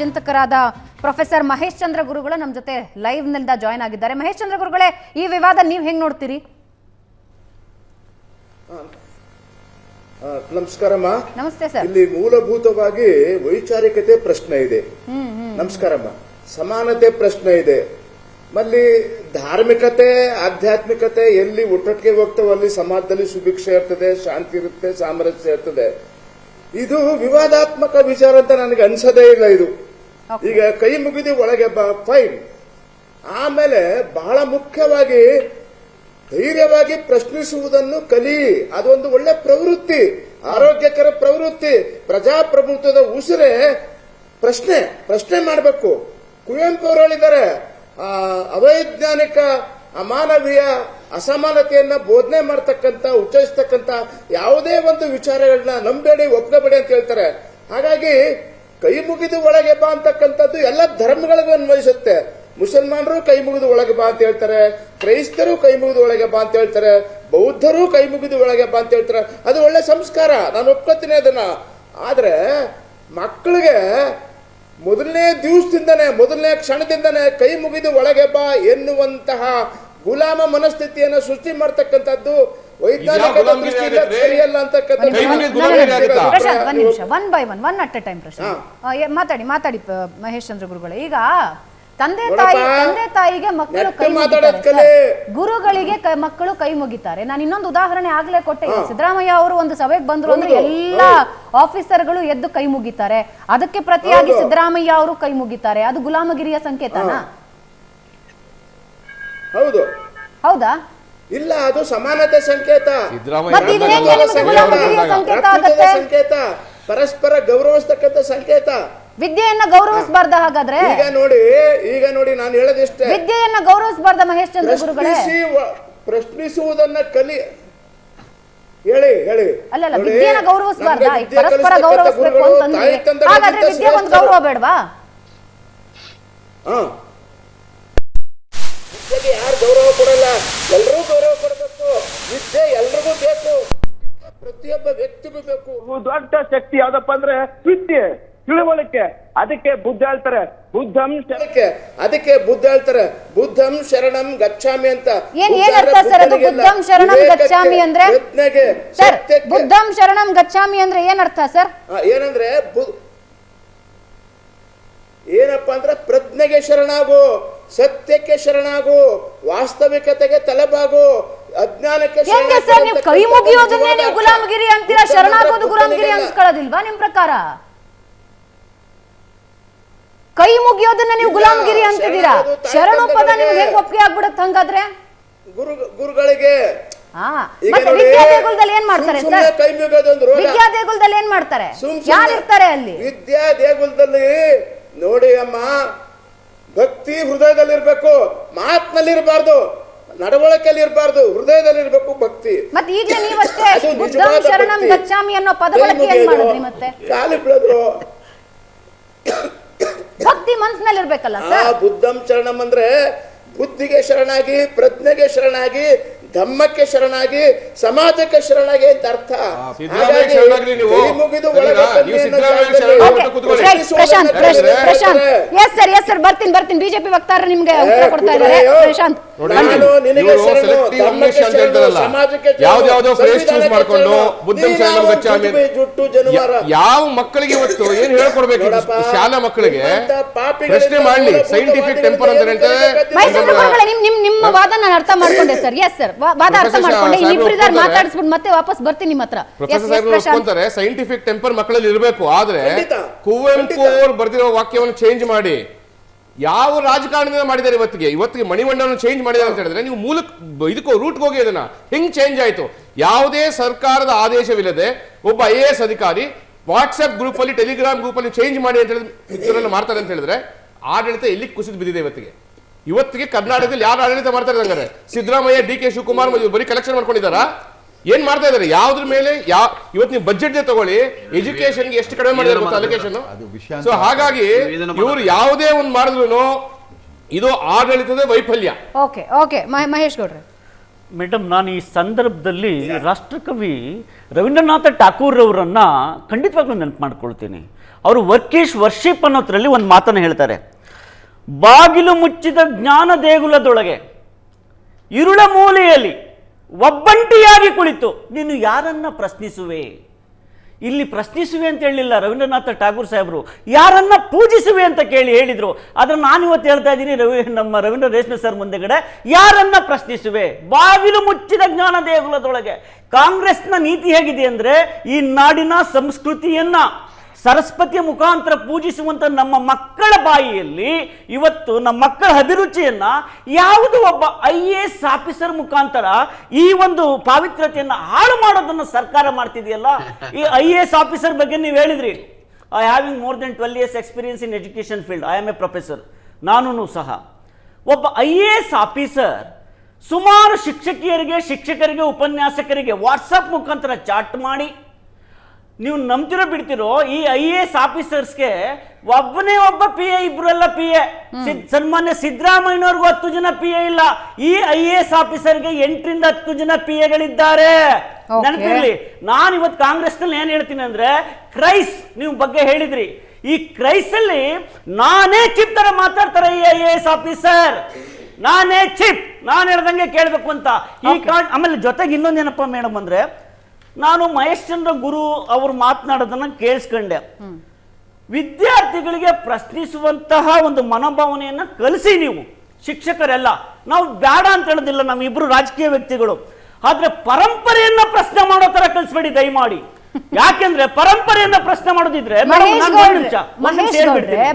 ಚಿಂತಕರಾದ professor Mahesh ಚಂದ್ರ ಗುರುಗಳು ನಮ್ಮ ಜೊತೆ ಲೈವ್ನಿಂದ ಜಾಯ್ನ್ ಆಗಿದ್ದಾರೆ. ಮಹೇಶ್ ಚಂದ್ರ ಗುರುಗಳೇ ಈ ವಿವಾದ ನೀವು ಹೆಂಗ್ ನೋಡ್ತೀರಿ? ನಮಸ್ಕಾರಮ್ಮ ನಮಸ್ತೆ ಸರ್. ಇಲ್ಲಿ ಮೂಲಭೂತವಾಗಿ ವೈಚಾರಿಕತೆ ಪ್ರಶ್ನೆ ಇದೆ. ನಮಸ್ಕಾರಮ್ಮ ಸಮಾನತೆ ಪ್ರಶ್ನೆ ಇದೆ. ಮಲ್ಲಿ ಧಾರ್ಮಿಕತೆ ಆಧ್ಯಾತ್ಮಿಕತೆ ಎಲ್ಲಿ ಒಟ್ಟೊಟ್ಟಿಗೆ ಹೋಗ್ತವೋ ಅಲ್ಲಿ ಸಮಾಜದಲ್ಲಿ ಸುಭಿಕ್ಷೆ ಇರ್ತದೆ ಶಾಂತಿ ಇರುತ್ತೆ ಸಾಮರಸ್ಯ ಇರ್ತದೆ. ಇದು ವಿವಾದಾತ್ಮಕ ವಿಚಾರ ಅಂತ ನನಗೆ ಅನ್ಸದೇ ಇಲ್ಲ ಇದು. ಈಗ ಕೈ ಮುಗಿದು ಒಳಗೆ ಫೈನ್ ಆಮೇಲೆ ಬಹಳ ಮುಖ್ಯವಾಗಿ ಧೈರ್ಯವಾಗಿ ಪ್ರಶ್ನಿಸುವುದನ್ನು ಕಲಿ. ಅದೊಂದು ಒಳ್ಳೆ ಪ್ರವೃತ್ತಿ ಆರೋಗ್ಯಕರ ಪ್ರವೃತ್ತಿ ಪ್ರಜಾಪ್ರಭುತ್ವದ ಉಸಿರೇ ಪ್ರಶ್ನೆ ಪ್ರಶ್ನೆ ಮಾಡಬೇಕು. ಕುವೆಂಪು ಅವರು ಹೇಳಿದ್ದಾರೆ ಅವೈಜ್ಞಾನಿಕ ಅಮಾನವೀಯ ಅಸಮಾನತೆಯನ್ನ ಬೋಧನೆ ಮಾಡತಕ್ಕಂತ, ಉಚ್ಚರಿಸ್ತಕ್ಕಂತ ಯಾವುದೇ ಒಂದು ವಿಚಾರಗಳನ್ನ ನಂಬೇಡಿ, ಒಪ್ಕೋಬೇಡಿ ಅಂತ ಹೇಳ್ತಾರೆ. ಹಾಗಾಗಿ ಕೈ ಮುಗಿದು ಒಳಗೆ ಬಾ ಅಂತಕ್ಕಂಥದ್ದು ಎಲ್ಲ ಧರ್ಮಗಳಿಗೂ ಅನ್ವಯಿಸುತ್ತೆ. ಮುಸಲ್ಮಾನರು ಕೈ ಮುಗಿದು ಒಳಗೆ ಬಾ ಅಂತ ಹೇಳ್ತಾರೆ. ಕ್ರೈಸ್ತರು ಕೈ ಮುಗಿದು ಒಳಗೆ ಬಾ ಅಂತ ಹೇಳ್ತಾರೆ. ಬೌದ್ಧರು ಕೈ ಮುಗಿದು ಒಳಗೆ ಬಾ ಅಂತ ಹೇಳ್ತಾರೆ. ಅದು ಒಳ್ಳೆ ಸಂಸ್ಕಾರ, ನಾನು ಒಪ್ಕೋತೀನಿ ಅದನ್ನ. ಆದ್ರೆ ಮಕ್ಕಳಿಗೆ ಮೊದಲನೇ ದಿವಸದಿಂದನೇ, ಮೊದಲನೇ ಕ್ಷಣದಿಂದನೇ ಕೈ ಮುಗಿದು ಒಳಗೆ ಬಾ ಎನ್ನುವಂತಹ ಗುಲಾಮ ಮನಸ್ಥಿತಿಯನ್ನು ಸೃಷ್ಟಿ ಮಾಡ್ತಕ್ಕಂಥದ್ದು ವೈಜ್ಞಾನಿಕ ದೃಷ್ಟಿಯಿಂದ? ಸರಿಯಲ್ಲ? ಪ್ರಶಾಂತ್ ಒಂದ್ ನಿಮಿಷ one by one one at a time Prashant. ಮಾತಾಡಿ ಮಾತಾಡಿ ಮಹೇಶ್ ಚಂದ್ರ ಗುರುಗಳೇ. ಈಗ ತಂದೆ ತಾಯಿ ತಂದೆ ತಾಯಿಗೆ ಮಕ್ಕಳು ಕೈ ಮಾತಾಡೋದ್ ಮುಗಿತಾರೆ ಕಲಿ. ಗುರುಗಳಿಗೆ ಮಕ್ಕಳು ಕೈ ಮುಗಿತಾರೆ. ನಾನು ಇನ್ನೊಂದು ಉದಾಹರಣೆ ಆಗ್ಲೇ ಕೊಟ್ಟೆ. ಸಿದ್ದರಾಮಯ್ಯ ಅವರು ಒಂದು ಸಭೆಗೆ ಬಂದ್ರು ಅಂದ್ರೆ ಎಲ್ಲ ಆಫೀಸರ್ಗಳು ಎದ್ದು ಕೈ ಮುಗಿತಾರೆ. ಅದಕ್ಕೆ ಪ್ರತಿಯಾಗಿ. ಸಿದ್ದರಾಮಯ್ಯ ಅವರು ಕೈ ಮುಗಿತಾರೆ. ಅದು ಗುಲಾಮಗಿರಿಯ ಸಂಕೇತನಾ? ಹೌದು. ಹೌದಾ? ಇಲ್ಲ ಅದು ಸಮಾನತೆ ಸಂಕೇತ. ಮತ್ತೆ ಇದು ಹೆಂಗೆ ಗುಲಾಮಗಿರಿಯ ಸಂಕೇತ ಆಗತ್ತೆ. ಸಂಕೇತ ಪರಸ್ಪರ ಗೌರವಿಸ್ತಕ್ಕಂಥ ಸಂಕೇತ. ವಿದ್ಯೆಯನ್ನ ಗೌರವಿಸಬಾರ್ದ ಹಾಗಾದ್ರೆ? ಈಗ ನೋಡಿ ಈಗ ನೋಡಿ ನಾನು ಹೇಳದಿಷ್ಟೇ. ವಿದ್ಯೆಯನ್ನ ಗೌರವಿಸಬಾರ್ದ ಮಹೇಶ್ ಚಂದ್ರ ಗುರುಗಳೇ. ಪ್ರಶ್ನಿಸಿ ವ- ಪ್ರಶ್ನಿಸುವುದನ್ನ ಕಲಿ ಹೇಳಿ ಹೇಳಿ. ಅಲ್ಲಲ್ಲ ನೋಡಿ, ವಿದ್ಯೆಯನ್ನ ಗೌರವಿಸಬಾರ್ದ. ನಮ್ಗೆ ವಿದ್ಯೆ ಪರಸ್ಪರ ಕಲಿಸ್ತಕ್ಕಂಥ ಗೌರವಿಸಬೇಕು ಗುರುಗಳು ಅಂತಂದ್ರೆ ತಾಯಿ ತಂದೆಗಳಿಗಿಂತ ಹಾಗಾದ್ರೆ ವಿದ್ಯೆ ಒಂದು ಶ್ರೇಷ್ಠರು. ಗೌರವ ಬೇಡವಾ? ಹಾ. ವಿದ್ಯೆಗೆ ಯಾರು ಗೌರವ ಕೊಡಲ್ಲ? ಎಲ್ಲರೂ ಗೌರವ ಕೊಡಬೇಕು. ವಿದ್ಯೆ ಎಲ್ರಿಗೂ ಬೇಕು. ಪ್ರತಿಯೊಬ್ಬ ವ್ಯಕ್ತಿಗೂ ಬೇಕು. ದೊಡ್ಡ ಶಕ್ತಿ ಯಾವ್ದಪ್ಪ ಅಂದ್ರೆ ವಿದ್ಯೆ ತಿಳುವಳಿಕೆ. ಅದಕ್ಕೆ ಬುದ್ಧ ಹೇಳ್ತಾರೆ ಬುದ್ಧಂ ಶರಣಕ್ಕೆ ಅದಕ್ಕೆ ಅದಕ್ಕೆ ಬುದ್ಧ ಹೇಳ್ತಾರೆ ಬುದ್ಧಂ ಶರಣಂ ಗಚ್ಚಾಮಿ ಅಂತ. ಏನ್- ಏನ್ ಅರ್ಥ ಸರ್ ಅದು? ಬುದ್ಧಂ ಶರಣಂ ಗಚ್ಚಾಮಿ ಅಂದ್ರೆ? ಪ್ರಜ್ಞೆಗೆ, ಸರ್ ಬುದ್ಧಂ ಶರಣಂ ಗಚ್ಚಾಮಿ ಅಂದ್ರೆ ಏನ್ ಅರ್ಥ ಸರ್ ಏನಂದ್ರೆ ಏನಪ್ಪ ಅಂದ್ರೆ ಪ್ರಜ್ಞೆಗೆ ಶರಣಾಗು. ಸತ್ಯಕ್ಕೆ ಶರಣಾಗು ವಾಸ್ತವಿಕತೆಗೆ ತಲೆಬಾಗು ಅಜ್ಞಾನಕ್ಕೆ ಹೆಂಗೆ ಸರ್ ನೀವು ಕೈ ಮುಗಿಯೋದನ್ನೇ ನೀವು ಗುಲಾಮಗಿರಿ ಅಂತೀರಾ? ಶರಣಾಗೋದು ಗುಲಾಮಗಿರಿ. ಅನ್ಸ್ಕೊಳ್ಳೋದಿಲ್ವಾ ನಿಮ್ ಪ್ರಕಾರ? ಕೈ ಮುಗಿಯೋದನ್ನ ನೀವು ಗುಲಾಮಗಿರಿ ಅಂತಿದ್ದೀರಾ? ಶರಣ ಪದ. ನಿಮ್ಗೆ ಹೆಂಗ್ ಒಪ್ಪಿಗೆ ಆಗ್ಬಿಡತ್ ಹಂಗಾದ್ರೆ? ಗುರು ಗುರುಗಳಿಗೆ. ಹಾ ಈಗ ಮತ್ತೆ ವಿದ್ಯಾ ದೇಗುಲದಲ್ಲಿ ಏನ್ ಮಾಡ್ತಾರೆ ಸುಮ್ ಸರ್? ಕೈ ಮುಗಿಯೋದೊಂದು ರೋಗ. ವಿದ್ಯಾ ದೇಗುಲದಲ್ಲಿ ಏನ್ ಮಾಡ್ತಾರೆ? ಸುಮ್ ಯಾರು ಸುಮ್ನೆ ಇರ್ತಾರೆ ಅಲ್ಲಿ? ವಿದ್ಯಾ ದೇಗುಲದಲ್ಲಿ ನೋಡಿ ಅಮ್ಮ ಭಕ್ತಿ ಹೃದಯದಲ್ಲಿ ಇರ್ಬೇಕು ಮಾತ್ನಲ್ಲಿ ಇರಬಾರ್ದು ನಡವಳಿಕೆಯಲ್ಲಿ ಇರಬಾರ್ದು ಹೃದಯದಲ್ಲಿ ಇರಬೇಕು ಭಕ್ತಿ. ಮತ್ತೆ ಈಗಲೇ ನೀವಷ್ಟೇ ಅದು ಬುದ್ಧಂ ನಿಜವಾದ ಶರಣಂ ಭಕ್ತಿ. ಗಚ್ಚಾಮಿ ಅನ್ನೋ ಪದ ಕೈ ಬಳಕೆ ಏನ್ ಮಾಡಿದ್ರಿ ಮತ್ತೆ? ಕಾಲು ಬೀಳೋದು ಭಕ್ತಿ ಮನ್ಸಿನಲ್ಲಿ ಇರ್ಬೇಕಲ್ಲ ಆ ಸರ್? ಬುದ್ಧಂ ಶರಣಂ ಅಂದ್ರೆ ಬುದ್ಧಿಗೆ ಶರಣಾಗಿ ಪ್ರಜ್ಞೆಗೆ ಶರಣಾಗಿ ಧಮ್ಮಕ್ಕೆ ಶರಣಾಗಿ ಸಮಾಜಕ್ಕೆ ಶರಣಾಗಿ ಅಂತ ಅರ್ಥ. ಮುಗಿದು. Prashant Prashant yes sir yes sir ಬರ್ತೀನಿ ಬರ್ತೀನಿ. ಬಿಜೆಪಿ ವಕ್ತಾರ ನಿಮ್ಗೆ ಉತ್ತರ ಕೊಡ್ತಾ ಇದ್ದಾರೆ. ಪ್ರಶಾಂತ್. Phrase choose ಸಂವಿಧಾನಕ್ಕೆ ಮಾಡ್ಕೊಂಡು ಶರಣು, ಬುದ್ಧಂ ನೀನು ಶರಣಂ ಗಚ್ಚಾಮಿ. ಯಾವ ಮಕ್ಕಳಿಗೆ ಇವತ್ತು ಏನ್ ಹೇಳ್ಕೊಡ್ಬೇಕು ಶಾಲಾ ಮಕ್ಕಳಿಗೆ ಪ್ರಶ್ನೆ ಮಾಡ್ಲಿ ಸೈಂಟಿಫಿಕ್ ಟೆಂಪರ್ ಅಂತ ನಿಮ್ಮ ವಾದ ನಾನು ಅರ್ಥ ಮಾಡ್ಕೊಂಡೆ ಸರ್. ಎಸ್ ಸರ್ ವಾದ ಅರ್ಥ ಮಾಡ್ಕೊಂಡೆ. ಸಾಹೇಬ್ರು ಇಬ್ಬರಿದಾರು ಮಾತಾಡಿಸ್ಬಿಟ್ಟು ಮತ್ತೆ ವಾಪಸ್ ಬರ್ತೀನಿ ನಿಮ್ಮ ಹತ್ರ. ಎಸ್ ಪ್ರೊಫೆಸರ್ ಸೈಂಟಿಫಿಕ್ ಟೆಂಪರ್ ಮಕ್ಕಳಲ್ಲಿ ಇರಬೇಕು. ಆದ್ರೆ ಕುವೆಂಪು ಅವರು ಬರೆದಿರೋ ವಾಕ್ಯವನ್ನು ಚೇಂಜ್ ಮಾಡಿ. ಯಾವ ರಾಜಕಾರಣದಿಂದ ಮಾಡಿದ್ದಾರೆ ಇವತ್ತಿಗೆ. ಇವತ್ತಿಗೆ ಮಣಿಮಂಡಲವನ್ನು ಚೇಂಜ್ ಮಾಡಿದ್ದಾರೆ ಅಂತ ಹೇಳಿದ್ರೆ ನೀವು ಮೂಲ ಇದಕ್ಕೋ ರೂಟ್ಗೆ ಹೋಗಿ ಅದನ್ನ. ಹೆಂಗ್ ಚೇಂಜ್ ಆಯ್ತು. ಯಾವುದೇ ಸರ್ಕಾರದ ಆದೇಶವಿಲ್ಲದೆ ಒಬ್ಬ ಐ ಎ ಎಸ್ ಅಧಿಕಾರಿ ವಾಟ್ಸ್ಆಪ್ ಗ್ರೂಪ್ ಅಲ್ಲಿ ಟೆಲಿಗ್ರಾಮ್ ಗ್ರೂಪ್ ಅಲ್ಲಿ ಚೇಂಜ್ ಮಾಡಿ ಅಂತ ಹೇಳಿದ್ರೆ ಮಾಡ್ತಾರೆ ಅಂತ ಹೇಳಿದ್ರೆ ಆಡಳಿತ ಎಲ್ಲಿ ಕುಸಿದು ಬಿದ್ದಿದೆ ಇವತ್ತಿಗೆ? ಇವತ್ತಿಗೆ ಕರ್ನಾಟಕದಲ್ಲಿ ಯಾರು ಆಡಳಿತ ಮಾಡ್ತಾರೆ ಹಂಗಾರೆ? ಸಿದ್ದರಾಮಯ್ಯ, ಡಿ ಕೆ ಶಿವಕುಮಾರ್ ಬರೀ ಕಲೆಕ್ಷನ್ ಮಾಡ್ಕೊಂಡಿದ್ದಾರಾ? ಏನ್ ಮಾಡ್ತಾ ಇದಾರೆ ಯಾವ್ದ್ರ ಮೇಲೆ ಯಾವ ಇವತ್ತು ನೀವು ಬಜೆಟ್ ತಗೊಳ್ಳಿ ಎಜುಕೇಶನ್ಗೆ ಎಷ್ಟು ಕಡಿಮೆ ಮಾಡಿದ್ರೆ ಗೊತ್ತಾ ಅಲೋಕೇಶನ್ ಅದು ಸೊ ಹಾಗಾಗಿ ಇವರು ಇವ್ರು ಯಾವುದೇ ಒಂದು ಮಾಡಿದ್ರು ಇದು ಆಡಳಿತದ ವೈಫಲ್ಯ. ಓಕೆ ಓಕೆ ಮಹೇಶ್ ಗೌಡ್ರೆ. ಮೇಡಮ್ ನಾನು ಈ ಸಂದರ್ಭದಲ್ಲಿ ರಾಷ್ಟ್ರಕವಿ ರವೀಂದ್ರನಾಥ ಠಾಕೂರ್ ಅವರನ್ನ ಖಂಡಿತವಾಗ್ಲೂ ನೆನಪು ಮಾಡ್ಕೊಳ್ತೀನಿ. ಅವರು ವರ್ಕೇಶ್ ವರ್ಷಿಪ್ ಅನ್ನೋದ್ರಲ್ಲಿ ಒಂದು ಮಾತನ್ನು ಹೇಳ್ತಾರೆ. ಬಾಗಿಲು ಮುಚ್ಚಿದ ಜ್ಞಾನ ದೇಗುಲದೊಳಗೆ ಇರುಳ ಮೂಲೆಯಲ್ಲಿ ಒಬ್ಬಂಟಿಯಾಗಿ ಕುಳಿತು, ನೀನು ಯಾರನ್ನ ಪ್ರಶ್ನಿಸುವೆ? ಇಲ್ಲಿ ಪ್ರಶ್ನಿಸುವೆ ಅಂತ ಹೇಳಿಲ್ಲ ರವೀಂದ್ರನಾಥ ಠಾಗೂರ್ ಸಾಹೇಬರು. ಯಾರನ್ನ ಪೂಜಿಸುವೆ ಅಂತ ಕೇಳಿ ಹೇಳಿದರು. ಆದರೆ ನಾನು ಇವತ್ತು ಹೇಳ್ತಾ ಇದ್ದೀನಿ ರವಿ, ನಮ್ಮ ರವೀಂದ್ರ ರೇಷ್ಮೆ ಸರ್ ಮುಂದೆಗಡೆ, ಯಾರನ್ನ ಪ್ರಶ್ನಿಸುವೆ? ಬಾಗಿಲು ಮುಚ್ಚಿದ ಜ್ಞಾನ ದೇಗುಲದೊಳಗೆ. ಕಾಂಗ್ರೆಸ್ನ ನೀತಿ ಹೇಗಿದೆ ಅಂದರೆ, ಈ ನಾಡಿನ ಸಂಸ್ಕೃತಿಯನ್ನ ಸರಸ್ವತಿಯ ಮುಖಾಂತರ ಪೂಜಿಸುವಂತ ನಮ್ಮ ಮಕ್ಕಳ ಬಾಯಿಯಲ್ಲಿ ಇವತ್ತು ನಮ್ಮ ಮಕ್ಕಳ ಅಭಿರುಚಿಯನ್ನ ಯಾವುದು ಒಬ್ಬ ಐ ಎ ಎಸ್ ಆಫೀಸರ್ ಮುಖಾಂತರ ಈ ಒಂದು ಪಾವಿತ್ರತೆಯನ್ನು ಹಾಳು ಮಾಡೋದನ್ನು ಸರ್ಕಾರ ಮಾಡ್ತಿದೆಯಲ್ಲ? ಈ ಐ ಎ ಎಸ್ ಆಫೀಸರ್ ಬಗ್ಗೆ ನೀವು ಹೇಳಿದ್ರಿ. I having more than twelve years experience in education field I am a professor ನಾನು ಸಹ. ಒಬ್ಬ ಐ ಎ ಎಸ್ ಆಫೀಸರ್ ಸುಮಾರು ಶಿಕ್ಷಕಿಯರಿಗೆ, ಶಿಕ್ಷಕರಿಗೆ, ಉಪನ್ಯಾಸಕರಿಗೆ ವಾಟ್ಸಪ್ ಮುಖಾಂತರ ಚಾಟ್ ಮಾಡಿ ನೀವು ನಂಬ್ತಿರೋ ಬಿಡ್ತಿರೋ ಈ ಐ ಎ ಎಸ್ ಆಫೀಸರ್ಸ್ಗೆ ಒಬ್ಬನೇ ಒಬ್ಬ ಪಿ ಎ ಇಬ್ರೆಲ್ಲ ಪಿ ಎ. ಸನ್ಮಾನ್ಯ ಸಿದ್ದರಾಮಯ್ಯನವ್ರಿಗೂ ಹತ್ತು ಜನ ಪಿ ಎ ಇಲ್ಲ. ಈ ಐ ಎ ಎಸ್ ಆಫೀಸರ್ಗೆ ಎಂಟರಿಂದ ಹತ್ತು ಜನ ಪಿ ಎಗಳಿದ್ದಾರೆ. ನೆನಪಿರ್ಲಿ ನಾನು ಇವತ್ತು ಕಾಂಗ್ರೆಸ್ನಲ್ಲಿ ಏನ್ ಹೇಳ್ತೀನಿ ಅಂದ್ರೆ ಕ್ರೈಸ್ ನೀವು ಬಗ್ಗೆ ಹೇಳಿದ್ರಿ. ಈ ಕ್ರೈಸ್ ಅಲ್ಲಿ ನಾನೇ ಚಿಪ್ ತರ ಮಾತಾಡ್ತಾರೆ ಈ ಐ ಎ ಎಸ್ ಆಫೀಸರ್. ನಾನೇ ಚಿಪ್ ನಾನು ಹೇಳ್ದಂಗೆ ಕೇಳಬೇಕು ಅಂತ. ಈ ಆಮೇಲೆ ಜೊತೆಗೆ ಇನ್ನೊಂದೇನಪ್ಪ ಮೇಡಮ್ ಅಂದ್ರೆ ನಾನು ಮಹೇಶ್ ಚಂದ್ರ ಗುರು ಅವರು ಮಾತನಾಡೋದನ್ನ ಕೇಳಿಸ್ಕೊಂಡೆ. ವಿದ್ಯಾರ್ಥಿಗಳಿಗೆ ಪ್ರಶ್ನಿಸುವಂತಹ ಒಂದು ಮನೋಭಾವನೆಯನ್ನ ಕಲಿಸಿ ನೀವು ಶಿಕ್ಷಕರೆಲ್ಲ. ನಾವು ಬೇಡ ಅಂತ ಹೇಳೋದಿಲ್ಲ ನಮ್ಮ ಇಬ್ರು ರಾಜಕೀಯ ವ್ಯಕ್ತಿಗಳು. ಆದ್ರೆ ಪರಂಪರೆಯನ್ನ ಪ್ರಶ್ನೆ ಮಾಡೋ ತರ ಕಲಿಸ್ಬೇಡಿ ದಯಮಾಡಿ. ಯಾಕೆಂದ್ರೆ ಪರಂಪರೆಯನ್ನ ಪ್ರಶ್ನೆ ಮಾಡೋದಿದ್ರೆ.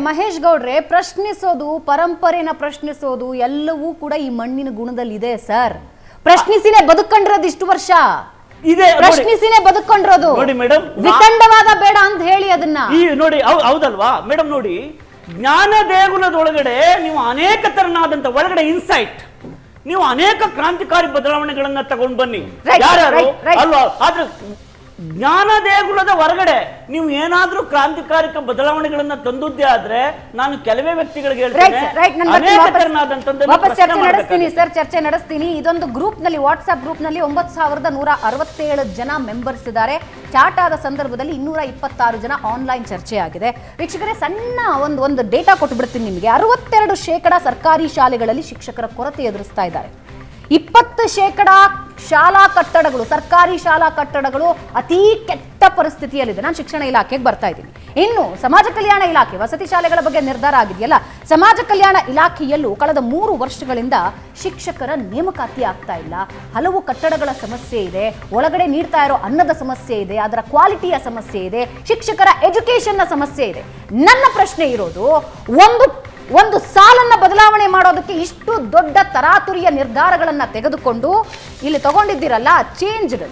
ಮಹೇಶ್ ಗೌಡ್ರೆ ಪ್ರಶ್ನಿಸೋದು ಪರಂಪರೆನ ಪ್ರಶ್ನಿಸೋದು ಎಲ್ಲವೂ ಕೂಡ ಈ ಮಣ್ಣಿನ ಗುಣದಲ್ಲಿದೆ ಸರ್. ಪ್ರಶ್ನಿಸಿನೇ ಬದುಕೊಂಡಿರೋದು ಇಷ್ಟು ವರ್ಷ. ಇದೆ. ಪ್ರಶ್ನಿಸಿನೇ ಬದುಕೊಂಡಿರೋದು ನೋಡಿ ಮೇಡಮ್, ವಿಖಂಡವಾದ ಬೇಡ ಅಂತ ಹೇಳಿ ಅದನ್ನ. ಈ ನೋಡಿ ಹೌದಲ್ವಾ? ಮೇಡಮ್ ನೋಡಿ ಜ್ಞಾನ ದೇಗುಲದೊಳಗಡೆ ನೀವು ಅನೇಕ ತರನಾದಂತ ಒಳಗಡೆ ಇನ್ಸೈಟ್ ನೀವು ಅನೇಕ ಕ್ರಾಂತಿಕಾರಿ ಬದಲಾವಣೆಗಳನ್ನ ತಗೊಂಡ್ ಬನ್ನಿ. ಯಾರು. ಅಲ್ವಾ? ಆದ್ರೆ ಜ್ಞಾನ ದೇಗುಲದ ಹೊರಗಡೆ ನೀವು ಏನಾದ್ರೂ ಕ್ರಾಂತಿಕಾರಿಕ ಬದಲಾವಣೆಗಳನ್ನ ತಂದುದ್ದೇ ಆದ್ರೆ ನಾನು ಕೆಲವೇ ವ್ಯಕ್ತಿಗಳಿಗೆ ಹೇಳ್ತೀನಿ. ಸರ್ ಚರ್ಚೆ ನಡೆಸ್ತೀನಿ ಇದೊಂದು ಗ್ರೂಪ್ನಲ್ಲಿ ವಾಟ್ಸ್ಆಪ್ ಗ್ರೂಪ್ನಲ್ಲಿ ಒಂಬತ್ತು ಸಾವಿರದ ನೂರ ಅರವತ್ತೇಳು ಜನ ಮೆಂಬರ್ಸ್ ಇದ್ದಾರೆ. ಚಾಟ್ ಆದ ಸಂದರ್ಭದಲ್ಲಿ ಇನ್ನೂರ ಇಪ್ಪತ್ತಾರು ಜನ ಆನ್ಲೈನ್ ಚರ್ಚೆ ಆಗಿದೆ. ವೀಕ್ಷಕರೇ ಸಣ್ಣ ಒಂದು ಒಂದು ಡೇಟಾ ಕೊಟ್ಟು ಬಿಡ್ತೀನಿ ನಿಮಗೆ. ಅರವತ್ತೆರಡು ಶೇಕಡ ಸರ್ಕಾರಿ ಶಾಲೆಗಳಲ್ಲಿ ಶಿಕ್ಷಕರ ಕೊರತೆ ಎದುರಿಸ್ತಾ ಇದ್ದಾರೆ. ಇಪ್ಪತ್ತು ಶೇಕಡ ಶಾಲಾ ಕಟ್ಟಡಗಳು, ಸರ್ಕಾರಿ ಶಾಲಾ ಕಟ್ಟಡಗಳು ಅತೀ ಕೆಟ್ಟ ಪರಿಸ್ಥಿತಿಯಲ್ಲಿದೆ. ನಾನು ಶಿಕ್ಷಣ ಇಲಾಖೆಗೆ ಬರ್ತಾ ಇದ್ದೀನಿ. ಇನ್ನು ಸಮಾಜ ಕಲ್ಯಾಣ ಇಲಾಖೆ, ವಸತಿ ಶಾಲೆಗಳ ಬಗ್ಗೆ ನಿರ್ಧಾರ ಆಗಿದೆಯಲ್ಲ? ಸಮಾಜ ಕಲ್ಯಾಣ ಇಲಾಖೆಯಲ್ಲೂ ಕಳೆದ ಮೂರು ವರ್ಷಗಳಿಂದ ಶಿಕ್ಷಕರ ನೇಮಕಾತಿ ಆಗ್ತಾ ಇಲ್ಲ. ಹಲವು ಕಟ್ಟಡಗಳ ಸಮಸ್ಯೆ ಇದೆ. ಒಳಗಡೆ ನೀಡ್ತಾ ಇರೋ ಅನ್ನದ ಸಮಸ್ಯೆ ಇದೆ. ಅದರ ಕ್ವಾಲಿಟಿಯ ಸಮಸ್ಯೆ ಇದೆ. ಶಿಕ್ಷಕರ ಎಜುಕೇಶನ್ನ ಸಮಸ್ಯೆ ಇದೆ. ನನ್ನ ಪ್ರಶ್ನೆ ಇರೋದು, ಒಂದು ಒಂದು ಸಾಲನ್ನ ಬದಲಾವಣೆ ಮಾಡೋದಕ್ಕೆ ಇಷ್ಟು ದೊಡ್ಡ ತರಾತುರಿಯ ನಿರ್ಧಾರಗಳನ್ನ ತೆಗೆದುಕೊಂಡು ಇಲ್ಲಿ ತಗೊಂಡಿದ್ದೀರಲ್ಲ ಚೇಂಜ್ಡ್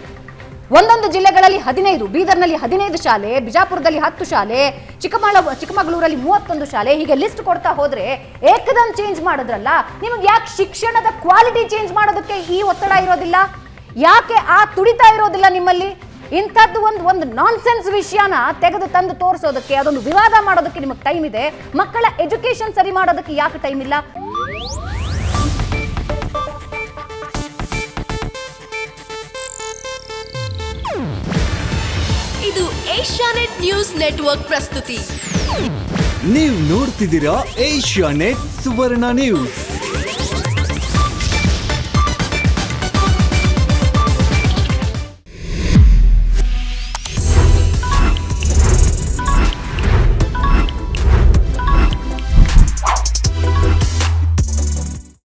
ಒಂದೊಂದು ಜಿಲ್ಲೆಗಳಲ್ಲಿ ಹದಿನೈದು, ಬೀದರ್ನಲ್ಲಿ ಹದಿನೈದು ಶಾಲೆ, ಬಿಜಾಪುರದಲ್ಲಿ ಹತ್ತು ಶಾಲೆ ಚಿಕ್ಕಮಗಳ ಚಿಕ್ಕಮಗಳೂರಲ್ಲಿ ಮೂವತ್ತೊಂದು ಶಾಲೆ, ಹೀಗೆ ಲಿಸ್ಟ್ ಕೊಡ್ತಾ ಹೋದ್ರೆ ಏಕದಂ ಚೇಂಜ್ ಮಾಡಿದ್ರಲ್ಲ, ನಿಮಗೆ ಯಾಕೆ ಶಿಕ್ಷಣದ ಕ್ವಾಲಿಟಿ ಚೇಂಜ್ ಮಾಡೋದಕ್ಕೆ ಈ ಒತ್ತಡ ಇರೋದಿಲ್ಲ? ಯಾಕೆ ಆ ತುಡಿತಾ ಇರೋದಿಲ್ಲ ನಿಮ್ಮಲ್ಲಿ? ಇಂಥದ್ದು ಒಂದು ಒಂದು ನಾನ್ಸೆನ್ಸ್ ವಿಷಯನ ತೆಗೆದು ತಂದು ತೋರಿಸೋದಕ್ಕೆ ಅದೊಂದು ವಿವಾದ ಮಾಡೋದಕ್ಕೆ ನಿಮಗೆ ಟೈಮ್ ಇದೆ. ಮಕ್ಕಳ ಎಜುಕೇಶನ್ ಸರಿ ಮಾಡೋದಕ್ಕೆ ಯಾಕೆ ಟೈಮ್ ಇಲ್ಲ? ಇದು ಏಷ್ಯಾನೆಟ್ ನ್ಯೂಸ್ ನೆಟ್ವರ್ಕ್ ಪ್ರಸ್ತುತಿ. ನೀವು ನೋಡ್ತಿದ್ದೀರಾ ಏಷ್ಯಾನೆಟ್ ಸುವರ್ಣ ನ್ಯೂಸ್